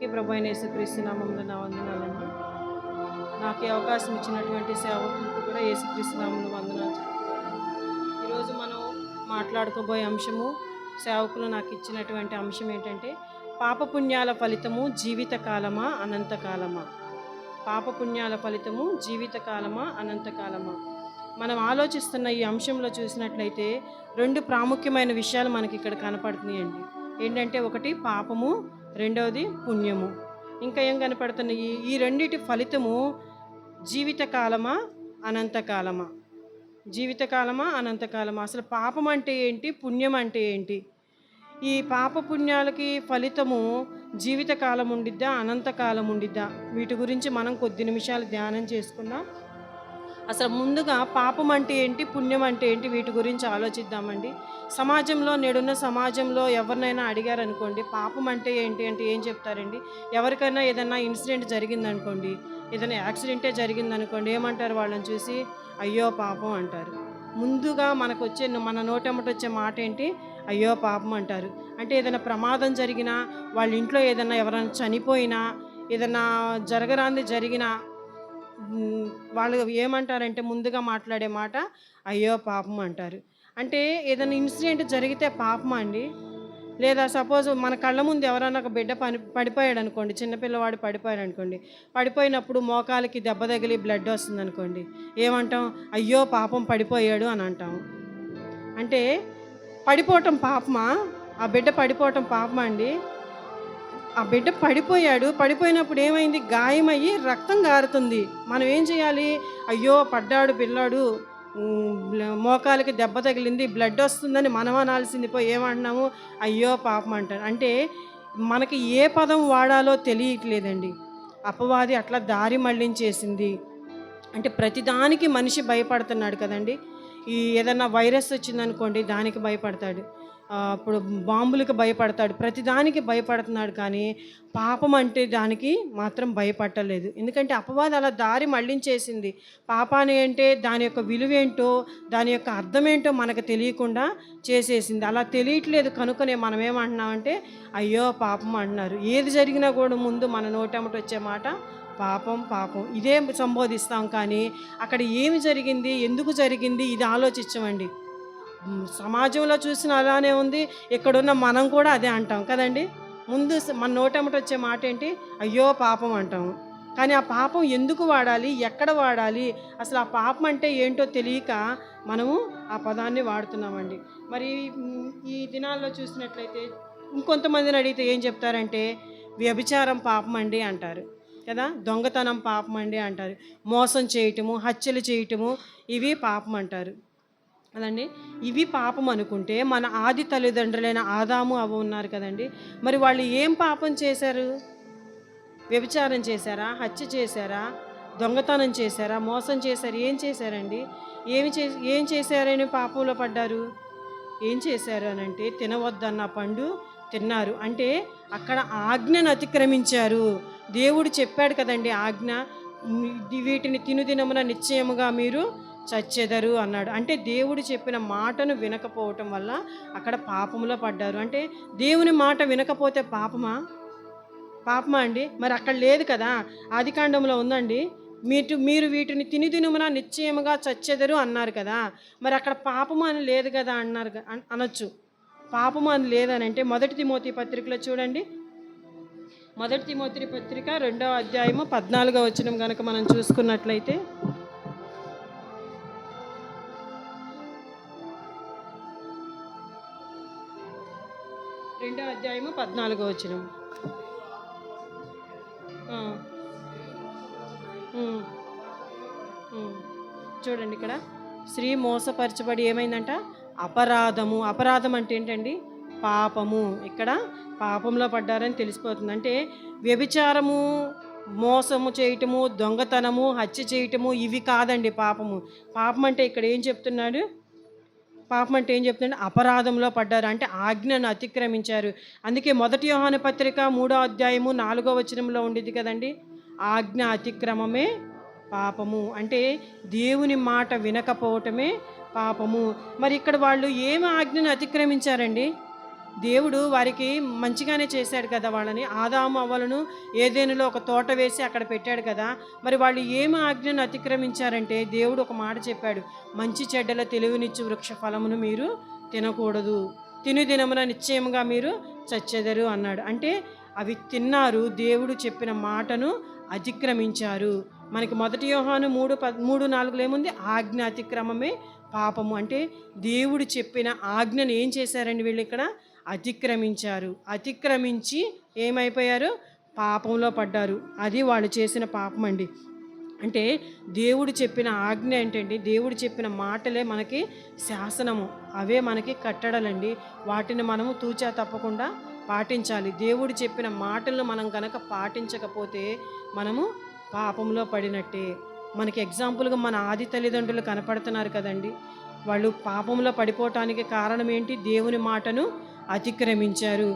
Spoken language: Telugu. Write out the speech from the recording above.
ఈ ప్రభు అయిన యేసుక్రీస్తు నామంలో నా వందనాలండి నాకు ఈ అవకాశం ఇచ్చినటువంటి సేవకులకు కూడా యేసుక్రీస్తు నామంలో వందనాలు. ఈరోజు మనం మాట్లాడుకోబోయే అంశము సేవకులు నాకు ఇచ్చినటువంటి అంశం ఏంటంటే పాపపుణ్యాల ఫలితము జీవితకాలమా అనంతకాలమా? పాపపుణ్యాల ఫలితము జీవితకాలమా అనంతకాలమా? మనం ఆలోచిస్తున్న ఈ అంశంలో చూసినట్లయితే రెండు ప్రాముఖ్యమైన విషయాలు మనకి ఇక్కడ కనపడుతున్నాయండి. ఏంటంటే ఒకటి పాపము రెండవది పుణ్యము. ఇంకా ఏం కనపడుతున్నాయి ఈ రెండిటి ఫలితము జీవితకాలమా అనంతకాలమా? జీవితకాలమా అనంతకాలమా? అసలు పాపం అంటే ఏంటి పుణ్యం అంటే ఏంటి? ఈ పాప పుణ్యాలకి ఫలితము జీవితకాలం ఉండిద్దా అనంతకాలం ఉండిద్దా? వీటి గురించి మనం కొద్ది నిమిషాలు ధ్యానం చేసుకుందాం. అసలు ముందుగా పాపం అంటే ఏంటి పుణ్యం అంటే ఏంటి వీటి గురించి ఆలోచిద్దామండి. సమాజంలో నేడున్న సమాజంలో ఎవరినైనా అడిగారనుకోండి పాపం అంటే ఏంటి అంటే ఏం చెప్తారండి? ఎవరికైనా ఏదైనా ఇన్సిడెంట్ జరిగిందనుకోండి ఏదైనా యాక్సిడెంటే జరిగిందనుకోండి ఏమంటారు వాళ్ళని చూసి? అయ్యో పాపం అంటారు. ముందుగా మనకు వచ్చే మన నోటమ్మట వచ్చే మాట ఏంటి? అయ్యో పాపం అంటారు. అంటే ఏదైనా ప్రమాదం జరిగినా వాళ్ళ ఇంట్లో ఏదైనా ఎవరైనా చనిపోయినా ఏదైనా జరగరాంది జరిగినా వాళ్ళు ఏమంటారంటే ముందుగా మాట్లాడే మాట అయ్యో పాపం అంటారు. అంటే ఏదైనా ఇన్సిడెంట్ జరిగితే పాపమా అండి? లేదా సపోజ్ మన కళ్ళ ముందు ఎవరైనా ఒక బిడ్డ పని పడిపోయాడు అనుకోండి చిన్నపిల్లవాడు పడిపోయాడు అనుకోండి పడిపోయినప్పుడు మోకాలకి దెబ్బ తగిలి బ్లడ్ వస్తుంది అనుకోండి ఏమంటాం? అయ్యో పాపం పడిపోయాడు అని అంటాం. అంటే పడిపోవటం పాపమా? ఆ బిడ్డ పడిపోవటం పాపమా అండి? ఆ బిడ్డ పడిపోయాడు. పడిపోయినప్పుడు ఏమైంది? గాయమయ్యి రక్తం గారుతుంది. మనం ఏం చేయాలి? అయ్యో పడ్డాడు పిల్లాడు. మోకాలకి దెబ్బ తగిలింది బ్లడ్ వస్తుందని మనం అనాల్సింది పోయి ఏమంటున్నాము? అయ్యో పాపం అంటారు. అంటే మనకి ఏ పదం వాడాలో తెలియట్లేదండి. అపవాది అట్లా దారి మళ్ళించేసింది అంటే ప్రతిదానికి మనిషి భయపడుతున్నాడు కదండి. ఈ ఏదైనా వైరస్ వచ్చిందనుకోండి దానికి భయపడతాడు. ఇప్పుడు బాంబులకు భయపడతాడు. ప్రతిదానికి భయపడుతున్నాడు కానీ పాపం అంటే దానికి మాత్రం భయపడలేదు ఎందుకంటే అపవాదం అలా దారి మళ్ళించేసింది పాపాన్ని అంటే దాని యొక్క విలువ ఏంటో దాని యొక్క అర్థం ఏంటో మనకు తెలియకుండా చేసేసింది. అలా తెలియట్లేదు కనుకనే మనం ఏమంటున్నామంటే అయ్యో పాపం అంటున్నారు. ఏది జరిగినా కూడా ముందు మన నోటమ్మట వచ్చే మాట పాపం పాపం. ఇదే సంబోధిస్తాం కానీ అక్కడ ఏమి జరిగింది ఎందుకు జరిగింది ఇది ఆలోచించమండి. సమాజంలో చూసిన అలానే ఉంది. ఇక్కడున్న మనం కూడా అదే అంటాం. కదండి? ముందు మన నోటమ్మట వచ్చే మాట ఏంటి? అయ్యో పాపం అంటాము. కానీ ఆ పాపం ఎందుకు వాడాలి? ఎక్కడ వాడాలి? అసలు ఆ పాపం అంటే ఏంటో తెలియక మనము ఆ పదాన్ని వాడుతున్నామండి. మరి ఈ దినాల్లో చూసినట్లయితే ఇంకొంతమందిని అడిగితే ఏం చెప్తారంటే వ్యభిచారం పాపం అండి అంటారు. కదా? దొంగతనం పాపం అండి అంటారు. మోసం చేయటము హత్యలు చేయటము ఇవి పాపం అంటారు. అదండి. ఇవి పాపం అనుకుంటే మన ఆది తల్లిదండ్రులైన ఆదాము అవ ఉన్నారు కదండి. మరి వాళ్ళు ఏం పాపం చేశారు? వ్యభిచారం చేశారా? హత్య చేశారా? దొంగతనం చేశారా? మోసం చేశారు? ఏం చేశారండి? ఏమి చే ఏం చేశారని పాపంలో పడ్డారు? ఏం చేశారు అని అంటే తినవద్దన్న పండు తిన్నారు. అంటే అక్కడ ఆజ్ఞను అతిక్రమించారు. దేవుడు చెప్పాడు కదండి ఆజ్ఞ. వీటిని తినుదినమున నిశ్చయముగా మీరు చచ్చెదరు అన్నాడు. అంటే దేవుడు చెప్పిన మాటను వినకపోవటం వల్ల అక్కడ పాపంలో పడ్డారు. అంటే దేవుని మాట వినకపోతే పాపమా? పాపమా అండి? మరి అక్కడ లేదు కదా. ఆదికాండంలో ఉందండి. మీటు మీరు వీటిని తిని దినుమున నిశ్చయముగా చచ్చెదరు అన్నారు కదా. మరి అక్కడ పాపము అని లేదు కదా అన్నారు అనొచ్చు. పాపము అని లేదని అంటే మొదటి తిమోతి పత్రికలో చూడండి. మొదటి తిమోతి పత్రిక రెండవ అధ్యాయము పద్నాలుగో వచనం కనుక మనం చూసుకున్నట్లయితే రెండో అధ్యాయము పద్నాలుగో వచనం. చూడండి ఇక్కడ. స్త్రీ మోసపరచబడి ఏమైందంట? అపరాధము. అపరాధం అంటే ఏంటండి? పాపము. ఇక్కడ పాపంలో పడ్డారని తెలిసిపోతుంది. అంటే వ్యభిచారము మోసము చేయటము దొంగతనము హత్య చేయటము ఇవి కాదండి పాపము. పాపం అంటే ఇక్కడ ఏం చెప్తున్నాడు? పాపం అంటే ఏం చెప్తుందంటే అపరాధంలో పడ్డారు. అంటే ఆజ్ఞను అతిక్రమించారు. అందుకే మొదటి యోహాన పత్రిక మూడో అధ్యాయము నాలుగో వచనంలో ఉండేది కదండి? ఆజ్ఞ అతిక్రమమే పాపము. అంటే దేవుని మాట వినకపోవటమే పాపము. మరి ఇక్కడ వాళ్ళు ఏమి ఆజ్ఞను అతిక్రమించారండి? దేవుడు వారికి మంచిగానే చేశాడు కదా వాళ్ళని. ఆదాము అవ్వలను ఏదేనులో ఒక తోట వేసి అక్కడ పెట్టాడు కదా. మరి వాళ్ళు ఏమి ఆజ్ఞను అతిక్రమించారంటే దేవుడు ఒక మాట చెప్పాడు. మంచి చెడ్డల తెలివినిచ్చు వృక్ష ఫలమును మీరు తినకూడదు. తిను దినమున నిశ్చయముగా మీరు చచ్చెదరు అన్నాడు. అంటే అవి తిన్నారు దేవుడు చెప్పిన మాటను అతిక్రమించారు. మనకి మొదటి యోహాను మూడు ప మూడు నాలుగులో ఏముంది? ఆజ్ఞ అతిక్రమమే పాపము. అంటే దేవుడు చెప్పిన ఆజ్ఞను ఏం చేశారండి వీళ్ళు ఇక్కడ? అతిక్రమించారు. అతిక్రమించి ఏమైపోయారు? పాపంలో పడ్డారు. అది వాళ్ళు చేసిన పాపం అండి. అంటే దేవుడు చెప్పిన ఆజ్ఞ ఏంటండి? దేవుడు చెప్పిన మాటలే మనకి శాసనము. అవే మనకి కట్టడలండి. వాటిని మనము తూచా తప్పకుండా పాటించాలి. దేవుడు చెప్పిన మాటలను మనం కనుక పాటించకపోతే మనము పాపంలో పడినట్టే. మనకి ఎగ్జాంపుల్గా మన ఆది తల్లిదండ్రులు కనపడుతున్నారు కదండి. వాళ్ళు పాపంలో పడిపోవటానికి కారణం ఏంటి? దేవుని మాటను అతిక్రమించారు.